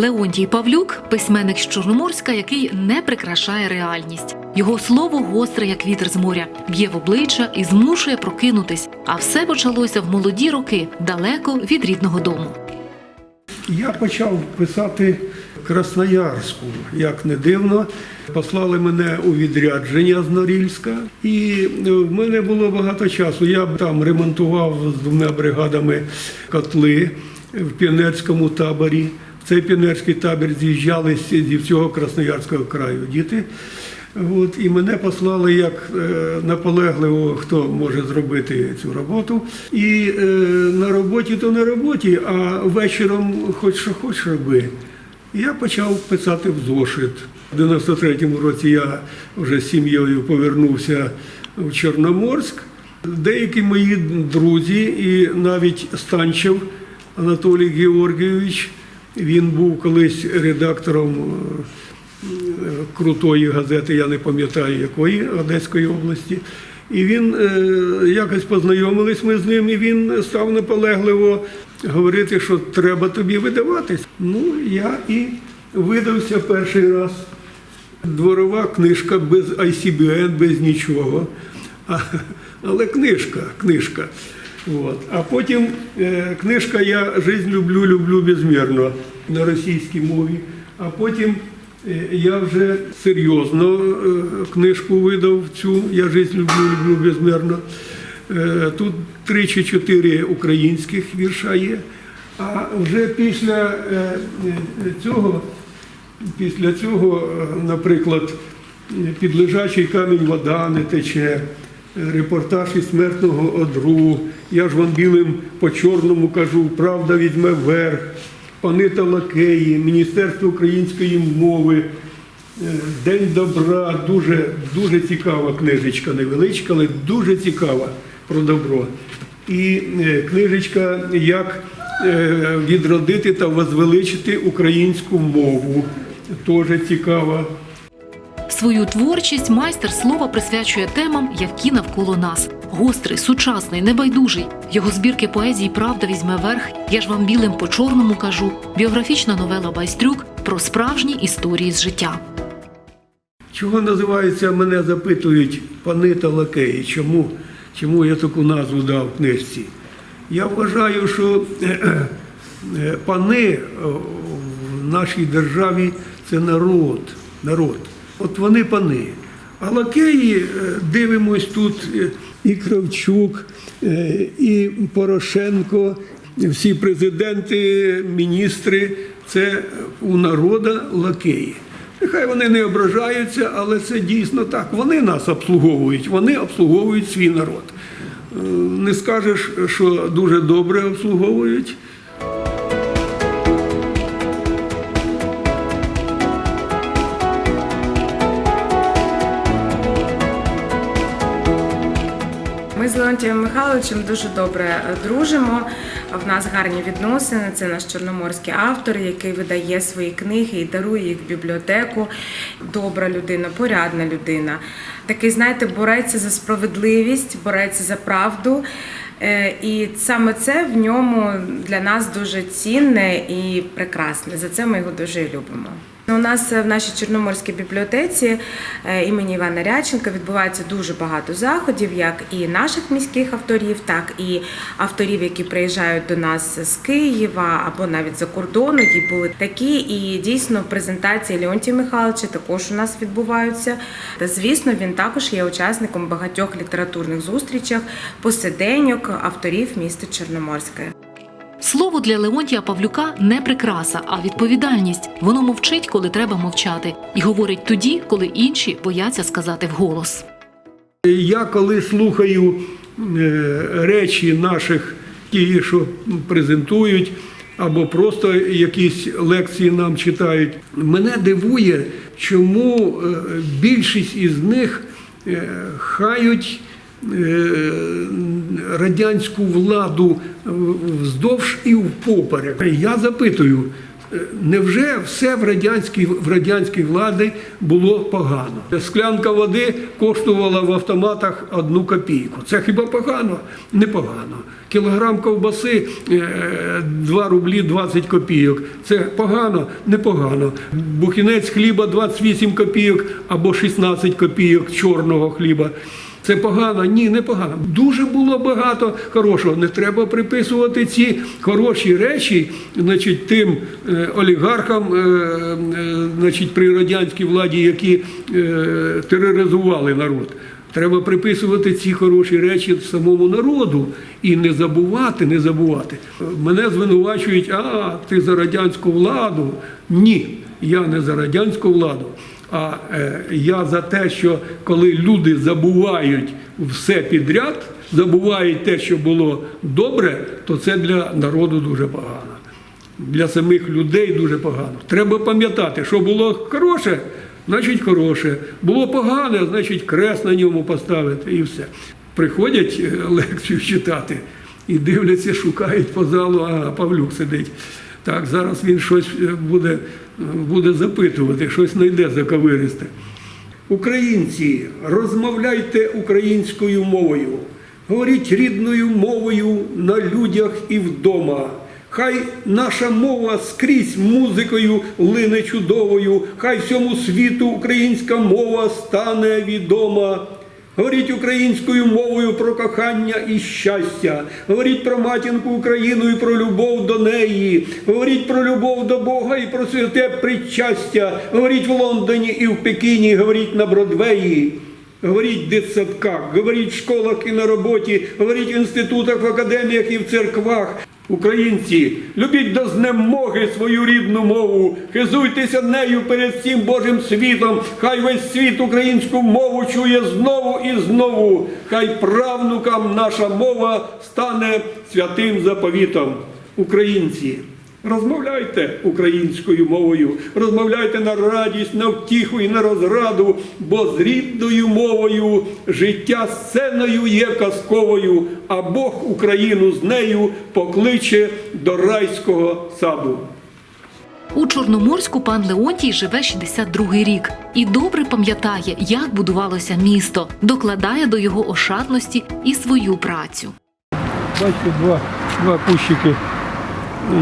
Леонтій Павлюк письменник з Чорноморська, який не прикрашає реальність. Його слово гостре, як вітер з моря, б'є в обличчя і змушує прокинутись. А все почалося в молоді роки, далеко від рідного дому. Я почав писати Красноярську, як не дивно. Послали мене у відрядження з Норільська, і е, в мене було багато часу. Я там ремонтував з двома бригадами котли в піонерському таборі. В цей піонерський табір з'їжджали зі всього Красноярського краю діти. От, і мене послали як е, наполегливо, хто може зробити цю роботу. І е, на роботі то на роботі, а вечором хоч що хоч роби. Я почав писати в зошит. У 93-му році я вже з сім'єю повернувся в Чорноморськ. Деякі мої друзі, і навіть Станчев Анатолій Георгійович, він був колись редактором е, крутої газети, я не пам'ятаю якої Одеської області. І він е, якось познайомились ми з ним, і він став наполегливо говорити, що треба тобі видаватись. Ну, я і видався перший раз. Дворова книжка без ICBN, без нічого. А, але книжка, книжка. От. А потім е, книжка Я жизнь люблю, люблю безмірно на російській мові. А потім е, я вже серйозно е, книжку видав цю Я жизнь люблю, люблю безмірно. Е, тут три чи чотири українських вірша є. А вже після е, е, цього Після цього, наприклад, під лежачий камінь вода не тече, репортаж із смертного одру, я ж вам білим по чорному кажу, правда візьме верх, пани та лакеї, Міністерство української мови, День добра, дуже, дуже цікава книжечка, невеличка, але дуже цікава про добро. І е, книжечка Як е, відродити та возвеличити українську мову. Теж цікава. Свою творчість майстер слова присвячує темам, які навколо нас. Гострий, сучасний, небайдужий. Його збірки поезії Правда візьме верх. Я ж вам білим по чорному кажу. Біографічна новела Байстрюк про справжні історії з життя. Чого називається, мене запитують пани та лакеї, чому, чому я таку назву дав книжці. Я вважаю, що е, е, пани е, в нашій державі це народ. народ. От вони пани. А лакеї дивимось тут і Кравчук, і Порошенко, всі президенти, міністри це у народа лакеї. Нехай вони не ображаються, але це дійсно так. Вони нас обслуговують, вони обслуговують свій народ. Е, Не скажеш, що дуже добре обслуговують. Леонтієм Михайловичем дуже добре е, дружимо. В нас гарні відносини. Це наш чорноморський автор, який видає свої книги і дарує їх в бібліотеку. Добра людина, порядна людина. Такий, знаєте, бореться за справедливість, бореться за правду. Е, І саме це в ньому для нас дуже цінне і прекрасне. За це ми його дуже любимо. У нас в нашій Чорноморській бібліотеці е, імені Івана Ряченка відбувається дуже багато заходів, як і наших міських авторів, так і авторів, які приїжджають до нас з Києва або навіть за кордону. І були такі. І дійсно презентації Леонтія Михайловича також у нас відбуваються. Та звісно, він також є учасником багатьох літературних зустрічах, посиденьок авторів міста Чорноморське. Слово для Леонтія Павлюка не прикраса, а відповідальність. Воно мовчить, коли треба мовчати, і говорить тоді, коли інші бояться сказати вголос. Я коли слухаю е, речі наших, ті, що презентують, або просто якісь лекції нам читають, мене дивує, чому е, більшість із них е, хають радянську владу вздовж і впоперек. Я запитую, Е, Невже все в радянській, в радянській владі було погано? Склянка води коштувала в автоматах одну копійку. Це хіба погано? Непогано. Кілограм ковбаси е, 2 рублі 20 копійок. Це погано? Непогано. Бухінець хліба 28 копійок або 16 копійок чорного хліба. Це погано? Ні, не погано. Дуже було багато хорошого. Не треба приписувати ці хороші речі, значить, тим е, олігархам, е, е, значить, при радянській владі, які тероризували народ. Треба приписувати ці хороші речі самому народу і не забувати, не забувати. Мене звинувачують, а ти за радянську владу. Ні, я не за радянську владу. А е, я за те, що коли люди забувають все підряд, забувають те, що було добре, то це для народу дуже погано. Для самих людей дуже погано. Треба пам'ятати, що було хороше, значить хороше. Було погане, значить крест на ньому поставити і все. Приходять е, лекцію читати і дивляться, шукають по залу, а Павлюк сидить. Так, зараз він щось е, буде, буде запитувати, щось знайде заковиристе. Українці, розмовляйте українською мовою, говоріть рідною мовою на людях і вдома. Хай наша мова скрізь музикою лине чудовою, хай всьому світу українська мова стане відома. Говоріть українською мовою про кохання і щастя. Говоріть про матінку Україну і про любов до неї. Говоріть про любов до Бога і про святе причастя. Говоріть в Лондоні і в Пекіні, говоріть на Бродвеї. Говоріть в дитсадках, говоріть в школах і на роботі, говоріть в інститутах, в академіях і в церквах. Українці, любіть до знемоги свою рідну мову, хизуйтеся нею перед всім Божим світом. Хай весь світ українську мову чує знову і знову. Хай правнукам наша мова стане святим заповітом. Українці, розмовляйте українською мовою, розмовляйте на радість, на втіху і на розраду, бо з рідною мовою життя сценою є казковою, а Бог Україну з нею покличе до райського саду. У Чорноморську пан Леонтій живе 62-й рік і добре пам'ятає, як будувалося місто, докладає до його ошатності і свою працю. Бачите, два, два кущики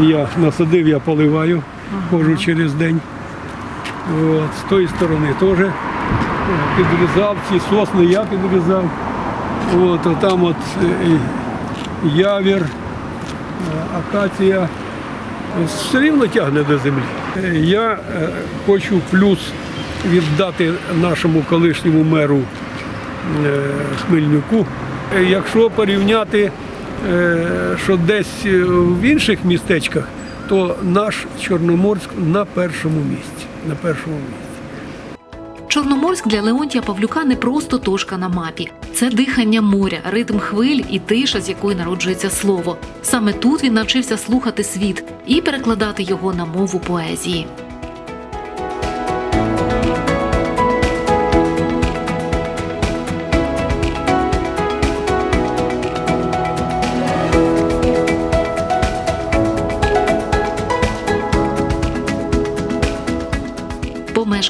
я насадив, я поливаю, ходжу через день. От, з тої сторони теж е, підрізав, ці сосни я підрізав. От, а там от е, явір, е, акація. Все рівно тягне до землі. Я хочу плюс віддати нашому колишньому меру Хмельнюку. Якщо порівняти, що десь е, в інших містечках, то наш Чорноморськ на першому місці. На першому місці. Чорноморськ для Леонтія Павлюка не просто точка на мапі. Це дихання моря, ритм хвиль і тиша, з якої народжується слово. Саме тут він навчився слухати світ і перекладати його на мову поезії.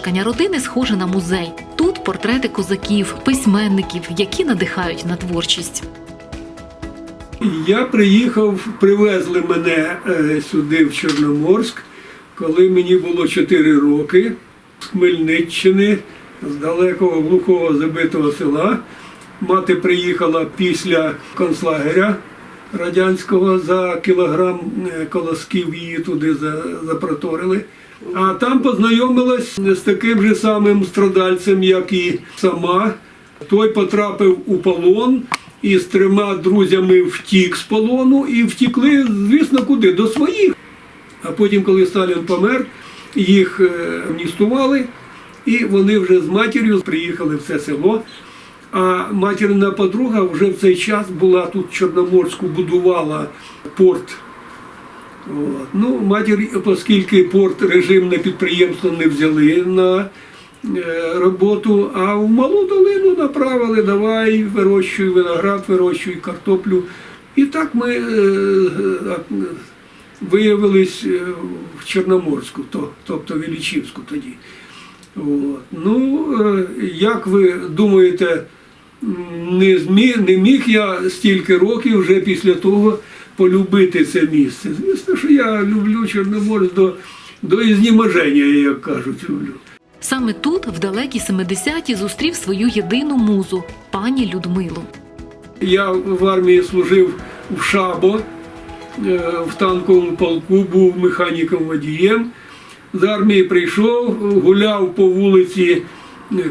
Помешкання родини схоже на музей. Тут портрети козаків, письменників, які надихають на творчість. Я приїхав, привезли мене е, сюди, в Чорноморськ, коли мені було 4 роки з Хмельниччини, з далекого глухого забитого села. Мати приїхала після концлагеря радянського за кілограм е, колосків її туди запроторили. А там познайомилась з таким же самим страдальцем, як і сама. Той потрапив у полон і з трьома друзями втік з полону і втікли, звісно, куди? До своїх. А потім, коли Сталін помер, їх е, амністували, і вони вже з матір'ю приїхали в це село. А матірина подруга вже в цей час була тут в Чорноморську, будувала порт. От. Ну, матір, оскільки порт режимне підприємство не взяли на е, роботу, а в малу долину направили, давай, вирощуй виноград, вирощуй картоплю. І так ми е, е, виявились в Чорноморську, то- тобто в Іллічівську тоді. От. Ну, як ви думаєте, не, зміг, не міг я стільки років вже після того полюбити це місце. Звісно, що я люблю Чорноморськ до, до ізнеможення, як кажуть, люблю. Саме тут, в далекі 70-ті, зустрів свою єдину музу пані Людмилу. Я в армії служив в Шабо, е, в танковому полку, був механіком водієм. З армії прийшов, гуляв по вулиці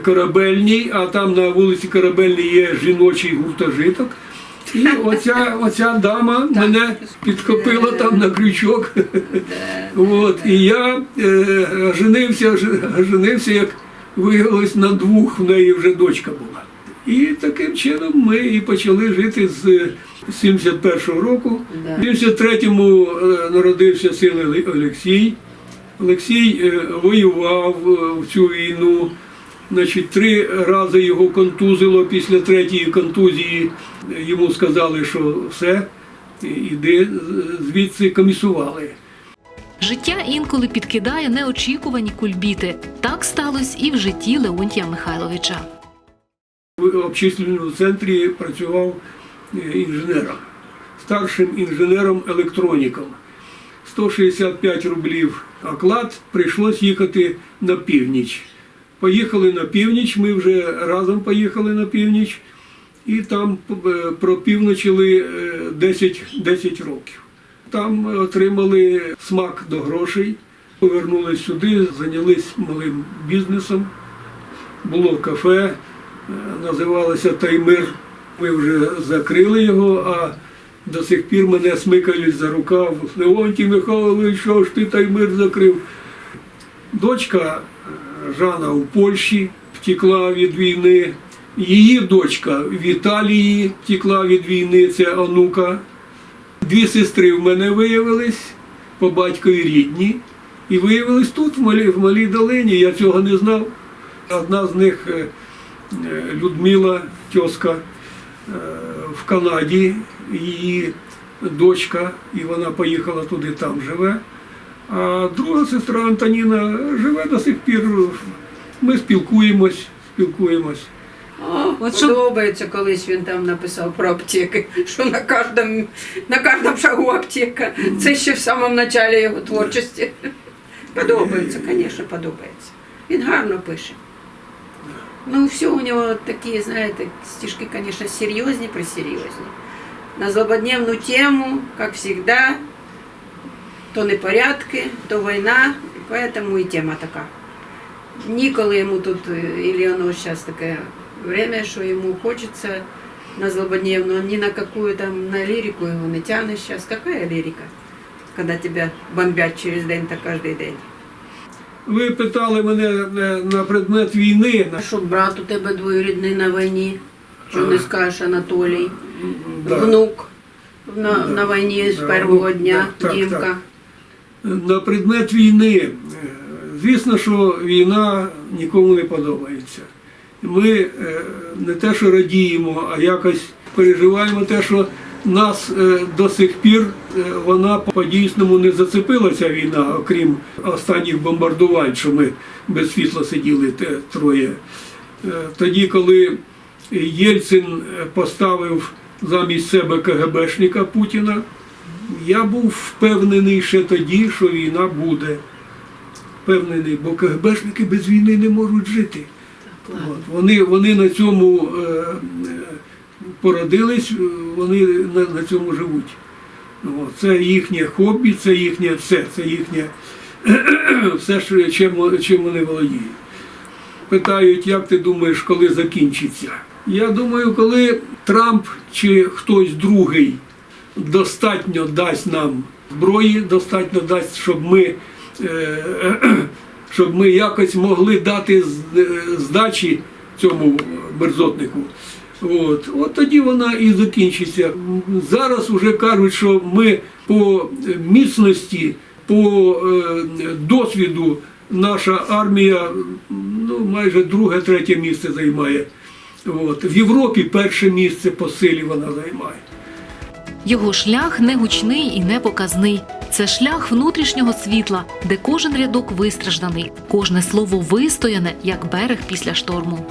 Корабельній, а там на вулиці Корабельній є жіночий гуртожиток. І оця, оця дама мене підхопила там на крючок. От, і я е, женився, женився, як виявилось, на двох, в неї вже дочка була. І таким чином ми і почали жити з 71-го року. В 73-му е, народився син Олексій. Олексій е, воював е, в цю війну. Значить, три рази його контузило. Після третьої контузії йому сказали, що все, іди звідси комісували. Життя інколи підкидає неочікувані кульбіти. Так сталося і в житті Леонтія Михайловича. В обчислювальному центрі працював е, інженером, старшим інженером-електроніком. 165 рублів оклад, прийшлось їхати на північ. Поїхали на північ, ми вже разом поїхали на північ, і там е, пропівночили е, 10, 10 років. Там отримали смак до грошей, повернулись сюди, зайнялись малим бізнесом було кафе, е, називалося Таймир. Ми вже закрили його, а до сих пір мене смикали за рукав. Леонтій Михайлович, що ж ти Таймир закрив? Дочка Жана у Польщі втекла від війни. Її дочка в Італії втекла від війни, це онука. Дві сестри в мене виявились по батькові рідні. І виявились тут, в Малій, в Малій Долині. Я цього не знав. Одна з них е, е, Людмила, тьоска е, в Канаді, її дочка, і вона поїхала туди, там живе. А друга сестра Антоніна живе до сих пір. Ми спілкуємось, спілкуємось. О, От щоб- подобається, колись він там написав про аптеки, що на кожному, на кожному шагу аптека. Це ще в самому началі його творчості. Подобається, звісно, подобається. Він гарно пише. Ну, все у нього такі, знаєте, стишки, звісно, серйозні, присерйозні. На злободневну тему, як завжди, то непорядки, то війна, поэтому і тема така. Ніколи йому тут, или оно зараз таке время, що йому хочеться на злободневну, ні на какую там, на лірику його не тягне зараз. Какая лірика? Коли тебе бомбять через день та кожен день. Ви питали мене на предмет війни. А що брат у тебе двоюрідний на війні? Що не скажеш Анатолій? Да. Внук на, Да. на війні з Да, першого ну, дня, так, так, так. На предмет війни. Е, Звісно, що війна нікому не подобається. Ми е, не те, що радіємо, а якось переживаємо те, що нас е, до сих пір вона по-дійсному не зацепила ця війна, окрім останніх бомбардувань, що ми без світла сиділи троє. Тоді, коли Єльцин поставив замість себе КГБшника Путіна, я був впевнений ще тоді, що війна буде. Впевнений, бо КГБшники без війни не можуть жити. От. Вони, вони на цьому е, е, породились, вони на, на цьому живуть. От. Це їхнє хобі, це їхнє все, це їхнє все, що- чим, чим вони володіють. Питають, як ти думаєш, коли закінчиться? Я думаю, коли Трамп чи хтось другий достатньо дасть нам зброї, достатньо дасть, щоб ми, е, щоб ми якось могли дати е, здачі цьому мерзотнику. От, от тоді вона і закінчиться. Зараз вже кажуть, що ми по міцності, по е, досвіду наша армія ну, майже друге, третє місце займає. От. В Європі перше місце по силі вона займає. Його шлях не гучний і не показний. Це шлях внутрішнього світла, де кожен рядок вистражданий, кожне слово вистояне, як берег після шторму.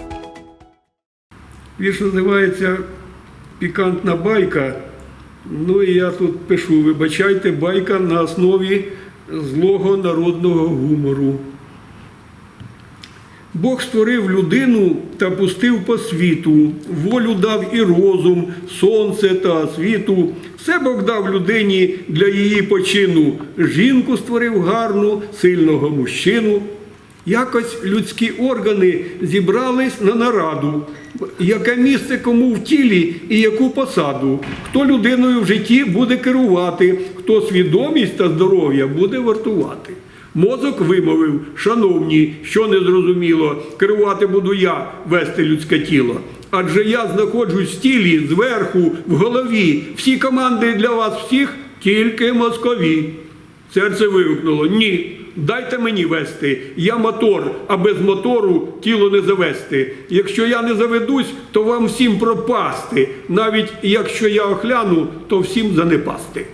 Вірш називається Пікантна байка. Ну і я тут пишу, вибачайте, байка на основі злого народного гумору. Бог створив людину та пустив по світу, волю дав і розум, сонце та світу. Все Бог дав людині для її почину. Жінку створив гарну, сильного мужчину. Якось людські органи зібрались на нараду, яке місце кому в тілі і яку посаду, хто людиною в житті буде керувати, хто свідомість та здоров'я буде вартувати. Мозок вимовив, шановні, що не зрозуміло, керувати буду я, вести людське тіло. Адже я знаходжусь в тілі, зверху, в голові. Всі команди для вас всіх тільки мозкові. Серце вигукнуло: ні. Дайте мені вести, я мотор, а без мотору тіло не завести. Якщо я не заведусь, то вам всім пропасти. Навіть якщо я охляну, то всім занепасти.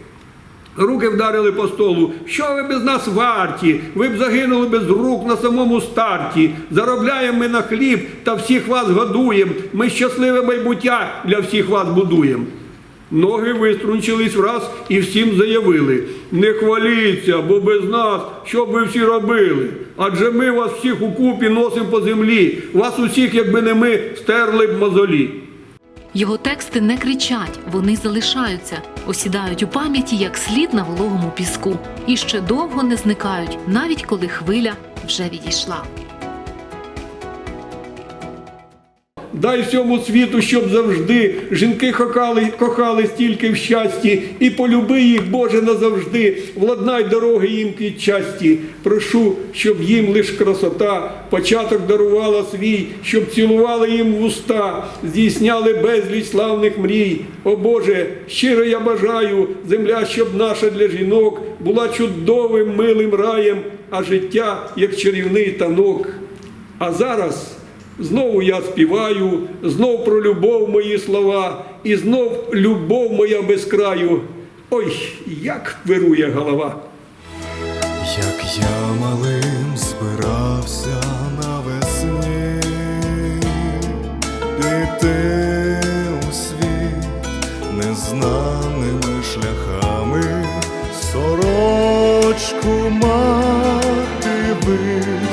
Руки вдарили по столу. Що ви без нас варті? Ви б загинули без рук на самому старті. Заробляємо ми на хліб та всіх вас годуємо. Ми щасливе майбуття для всіх вас будуємо. Ноги виструнчились враз і всім заявили: не хваліться, бо без нас що б ви всі робили? Адже ми вас всіх у купі носимо по землі. Вас усіх, якби не ми, стерли б мозолі. Його тексти не кричать, вони залишаються, осідають у пам'яті як слід на вологому піску, і ще довго не зникають, навіть коли хвиля вже відійшла. Дай всьому світу, щоб завжди жінки кохали, кохали стільки в щасті, і полюби їх, Боже, назавжди, владнай дороги їм під часті. Прошу, щоб їм лиш красота, початок дарувала свій, щоб цілували їм в уста, здійсняли безліч славних мрій. О Боже, щиро я бажаю, земля, щоб наша для жінок була чудовим милим раєм, а життя як чарівний танок. А зараз знову я співаю, знов про любов мої слова, і знов любов моя без краю. Ой, як вирує голова. Як я малим збирався навесні, піти у світ незнаними шляхами, сорочку мати вишила